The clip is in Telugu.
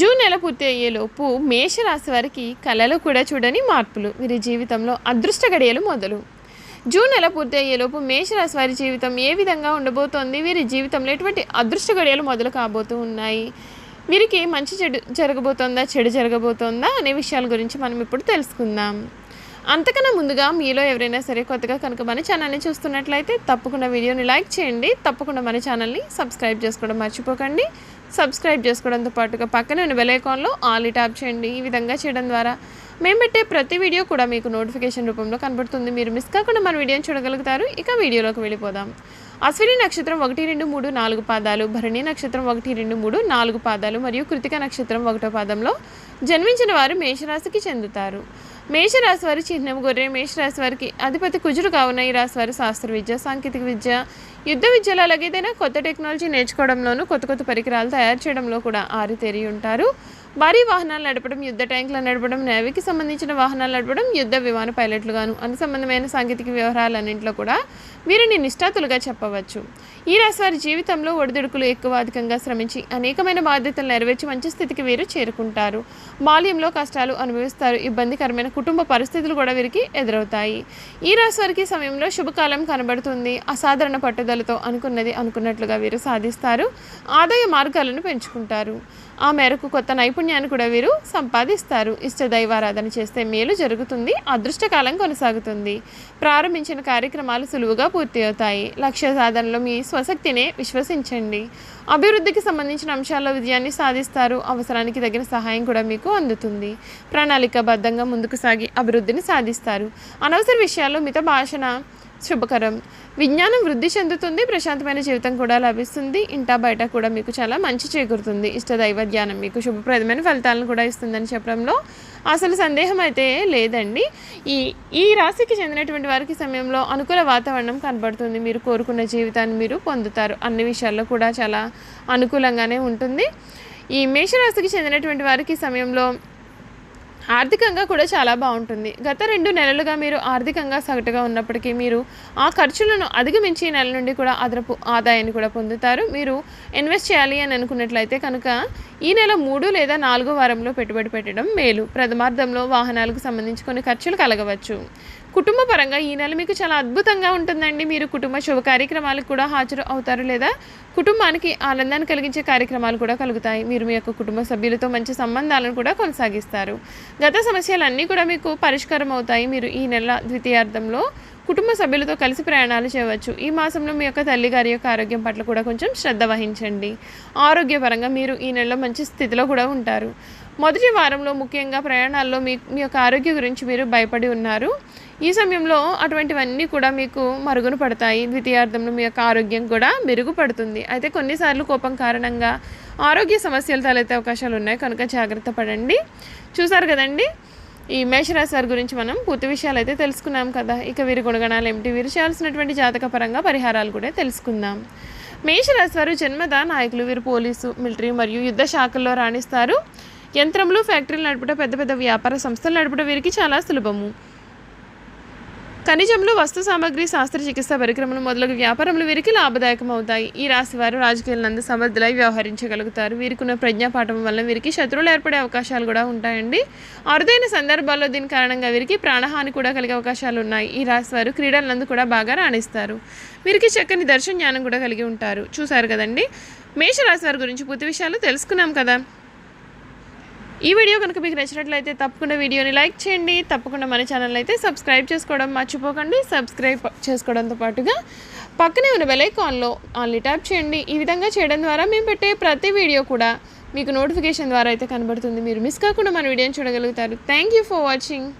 జూన్ నెల పూర్తి అయ్యేలోపు మేషరాశి వారికి కళలు కూడా చూడని మార్పులు. వీరి జీవితంలో అదృష్ట గడియలు మొదలు. జూన్ నెల పూర్తి అయ్యేలోపు మేషరాశి వారి జీవితం ఏ విధంగా ఉండబోతోంది? వీరి జీవితంలో ఎటువంటి అదృష్ట గడియలు మొదలు కాబోతూ ఉన్నాయి? వీరికి మంచి చెడు జరగబోతోందా? చెడు జరగబోతోందా? అనే విషయాల గురించి మనం ఇప్పుడు తెలుసుకుందాం. అంతకన్నా ముందుగా మీలో ఎవరైనా సరే కొత్తగా కనుక మన ఛానల్ని చూస్తున్నట్లయితే తప్పకుండా వీడియోని లైక్ చేయండి. తప్పకుండా మన ఛానల్ని సబ్స్క్రైబ్ చేసుకోవడం మర్చిపోకండి. సబ్స్క్రైబ్ చేసుకోవడంతో పాటుగా పక్కనే ఉన్న బెలైకాన్లో ఆల్ ట్యాప్ చేయండి. ఈ విధంగా చేయడం ద్వారా మేము పెట్టే ప్రతి వీడియో కూడా మీకు నోటిఫికేషన్ రూపంలో కనబడుతుంది. మీరు మిస్ కాకుండా మన వీడియోని చూడగలుగుతారు. ఇక వీడియోలోకి వెళ్ళిపోదాం. అశ్విని నక్షత్రం ఒకటి రెండు మూడు నాలుగు పాదాలు భరణి నక్షత్రం ఒకటి రెండు మూడు నాలుగు పాదాలు మరియు కృతిక నక్షత్రం ఒకటో పాదంలో జన్మించిన వారు మేషరాశికి చెందుతారు. మేషరాశి వారి చిహ్నం గొర్రె మేషరాశి వారికి అధిపతి కుజుడు కావున ఈ రాశి వారి శాస్త్ర విద్య సాంకేతిక విద్య యుద్ధ విద్యలో అలాగే ఏదైనా కొత్త టెక్నాలజీ నేర్చుకోవడంలోనూ కొత్త కొత్త పరికరాలు తయారు చేయడంలో కూడా ఆరితేరి ఉంటారు. భారీ వాహనాలు నడపడం యుద్ధ ట్యాంకులు నడపడం నేవీకి సంబంధించిన వాహనాలు నడపడం యుద్ధ విమాన పైలట్లుగాను అనుసంబంధమైన సాంకేతిక వ్యవహారాలన్నింటిలో కూడా వీరిని నిష్ఠాతులుగా చెప్పవచ్చు. ఈ రాశివారి జీవితంలో ఒడిదుడుకులు ఎక్కువ అధికంగా శ్రమించి అనేకమైన బాధ్యతలు నెరవేర్చి మంచి స్థితికి వీరు చేరుకుంటారు. బాల్యంలో కష్టాలు అనుభవిస్తారు. ఇబ్బందికరమైన కుటుంబ పరిస్థితులు కూడా వీరికి ఎదురవుతాయి. ఈ రాశివారికి సమయంలో శుభకాలం కనబడుతుంది. అసాధారణ పట్టుదలతో అనుకున్నది అనుకున్నట్లుగా వీరు సాధిస్తారు. ఆదాయ మార్గాలను పెంచుకుంటారు. ఆ మేరకు కొత్త నైపుణ్యాన్ని కూడా వీరు సంపాదిస్తారు. ఇష్ట దైవారాధన చేస్తే మేలు జరుగుతుంది అదృష్టకాలం కొనసాగుతుంది. ప్రారంభించిన కార్యక్రమాలు సులువుగా పూర్తి అవుతాయి. లక్ష్య సాధనలో మీ స్వశక్తినే విశ్వసించండి. అభివృద్ధికి సంబంధించిన అంశాల్లో విజయాన్ని సాధిస్తారు. అవసరానికి తగిన సహాయం కూడా మీకు అందుతుంది. ప్రణాళికాబద్ధంగా ముందుకు సాగి అభివృద్ధిని సాధిస్తారు. అనవసర విషయాల్లో మిత భాషణ శుభకరం. విజ్ఞానం వృద్ధి చెందుతుంది ప్రశాంతమైన జీవితం కూడా లభిస్తుంది. ఇంటా బయట కూడా మీకు చాలా మంచి చేకూరుతుంది. ఇష్ట దైవ ధ్యానం మీకు శుభప్రదమైన ఫలితాలను కూడా ఇస్తుందని చెప్పడంలో అసలు సందేహం అయితే లేదండి. ఈ ఈ రాశికి చెందినటువంటి వారికి సమయంలో అనుకూల వాతావరణం కనబడుతుంది. మీరు కోరుకున్న జీవితాన్ని మీరు పొందుతారు. అన్ని విషయాల్లో కూడా చాలా అనుకూలంగానే ఉంటుంది. ఈ మేషరాశికి చెందినటువంటి వారికి సమయంలో ఆర్థికంగా కూడా చాలా బాగుంటుంది. గత రెండు నెలలుగా మీరు ఆర్థికంగా సగటుగా ఉన్నప్పటికీ మీరు ఆ ఖర్చులను అధిగమించి ఈ నెల నుండి కూడా అదనపు ఆదాయాన్ని కూడా పొందుతారు. మీరు ఇన్వెస్ట్ చేయాలి అని అనుకున్నట్లయితే కనుక ఈ నెల మూడు లేదా నాలుగో వారంలో పెట్టుబడి పెట్టడం మేలు. ప్రథమార్థంలో వాహనాలకు సంబంధించి కొన్ని ఖర్చులు కలగవచ్చు. కుటుంబ పరంగా ఈ నెల మీకు చాలా అద్భుతంగా ఉంటుందండి. మీరు కుటుంబ శుభ కార్యక్రమాలకు కూడా హాజరు అవుతారు లేదా? కుటుంబానికి ఆనందాన్ని కలిగించే కార్యక్రమాలు కూడా కలుగుతాయి. మీరు మీ యొక్క కుటుంబ సభ్యులతో మంచి సంబంధాలను కూడా కొనసాగిస్తారు. గత సమస్యలన్నీ కూడా మీకు పరిష్కారం అవుతాయి. మీరు ఈ నెల ద్వితీయార్థంలో కుటుంబ సభ్యులతో కలిసి ప్రయాణాలు చేయవచ్చు. ఈ మాసంలో మీ యొక్క తల్లి గారి యొక్క ఆరోగ్యం పట్ల కూడా కొంచెం శ్రద్ధ వహించండి. ఆరోగ్యపరంగా మీరు ఈ నెలలో మంచి స్థితిలో కూడా ఉంటారు. మొదటి వారంలో ముఖ్యంగా ప్రయాణాల్లో మీ మీ యొక్క ఆరోగ్యం గురించి మీరు భయపడి ఉన్నారు. ఈ సమయంలో అటువంటివన్నీ కూడా మీకు మరుగున పడతాయి. ద్వితీయార్థంలో మీ యొక్క ఆరోగ్యం కూడా మెరుగుపడుతుంది. అయితే కొన్నిసార్లు కోపం కారణంగా ఆరోగ్య సమస్యలు తలెత్తే అవకాశాలు ఉన్నాయి. కనుక జాగ్రత్త పడండి. చూసారు కదండి? ఈ మేషరాశి వారి గురించి మనం పూర్తి విషయాలు అయితే తెలుసుకున్నాం కదా. ఇక వీరి గుణగణాలు ఏమిటి? వీరు చేయాల్సినటువంటి జాతక పరంగా పరిహారాలు కూడా తెలుసుకుందాం. మేషరాశి వారు జన్మద నాయకులు? వీరు పోలీసు మిలిటరీ మరియు యుద్ధ శాఖల్లో రాణిస్తారు. యంత్రములు ఫ్యాక్టరీలు నడుపుట పెద్ద పెద్ద వ్యాపార సంస్థలు నడుపుట వీరికి చాలా సులభము. ఖనిజంలో వస్తు సామాగ్రి శాస్త్రచికిత్స పరిక్రమలు మొదలగు వ్యాపారములు వీరికి లాభదాయకం అవుతాయి ఈ రాశి వారు రాజకీయాలందు సమర్థులై వ్యవహరించగలుగుతారు. వీరికున్న ప్రజ్ఞాపాఠం వల్ల వీరికి శత్రువులు ఏర్పడే అవకాశాలు కూడా ఉంటాయండి. అరుదైన సందర్భాల్లో దీని కారణంగా వీరికి ప్రాణహాని కూడా కలిగే అవకాశాలు ఉన్నాయి. ఈ రాశి వారు క్రీడలందు కూడా బాగా రాణిస్తారు. వీరికి చక్కని దర్శన జ్ఞానం కూడా కలిగి ఉంటారు. చూశారు కదండి? మేషరాశి వారి గురించి పూర్తి విషయాలు తెలుసుకున్నాం కదా. ఈ వీడియో కనుక మీకు నచ్చినట్లయితే తప్పకుండా వీడియోని లైక్ చేయండి. తప్పకుండా మన ఛానల్ అయితే సబ్స్క్రైబ్ చేసుకోవడం మర్చిపోకండి. సబ్స్క్రైబ్ చేసుకోవడంతో పాటుగా పక్కనే ఉన్న బెలైకాన్లో ఆన్లీ ట్యాప్ చేయండి. ఈ విధంగా చేయడం ద్వారా మేము పెట్టే ప్రతి వీడియో కూడా మీకు నోటిఫికేషన్ ద్వారా అయితే కనబడుతుంది. మీరు మిస్ కాకుండా మన వీడియోని చూడగలుగుతారు. Thank you for watching